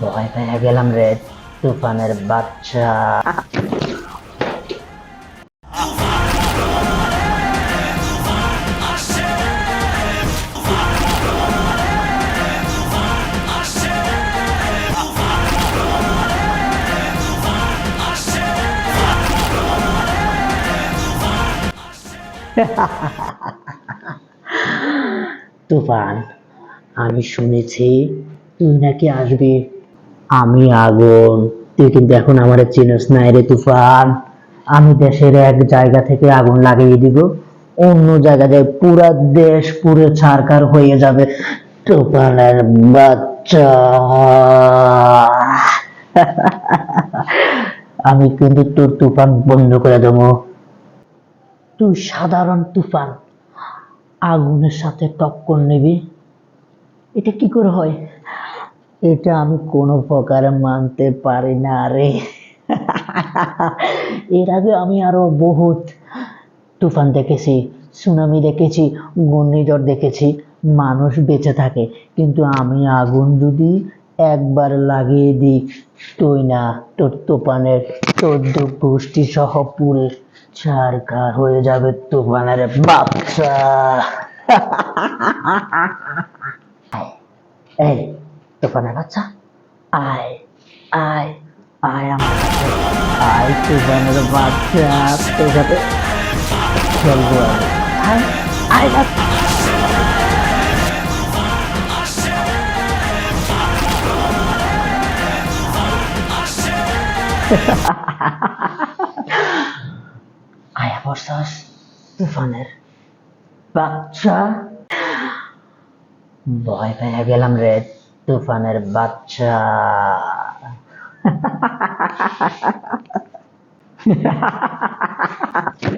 ভয় পেয়ে গেলাম রে তুফানের বাচ্চা। তুফান আমি শুনেছি তুই নাকি আসবি? আমি আগুন। তুই কিন্তু এখন আমার চিনস নাই রে তুফান। আমি দেশের এক জায়গা থেকে আগুন লাগিয়ে দিব। অন্য জায়গায় পুরা দেশ পুরো ছারকার হয়ে যাবে। তুফানের বাচ্চা। আমি কিন্তু তোর তুফান বন্ধ করে দেবো। তুই সাধারণ তুফান। আগুনের সাথে টক্কর নিবি। এটা কি করে হয়? এটা আমি কোনো প্রকারে মানতে পারি না রে। এর আগে আমি আরও বহুত তুফান দেখেছি, সুনামি দেখেছি, ঘূর্ণিঝড় দেখেছি, মানুষ বেঁচে থাকে। কিন্তু আমি আগুন যদি একবার লাগিয়ে দিই, তুই না, তোর তুফানের চোদ্দ গোষ্ঠী সহ পুরে ছারখার হয়ে যাবে তুফানের বাচ্চা। এই। তুফানের বাচ্চা আয় আয় আয় আমার আয় তুফানের বাচ্চা। তোর সাথে খেলব আয় আয় বাচ্চা। আয়া বর্ষাস তুফানের বাচ্চা। ভয় পেয়ে গেলাম রে। তুফানের বাচ্চা।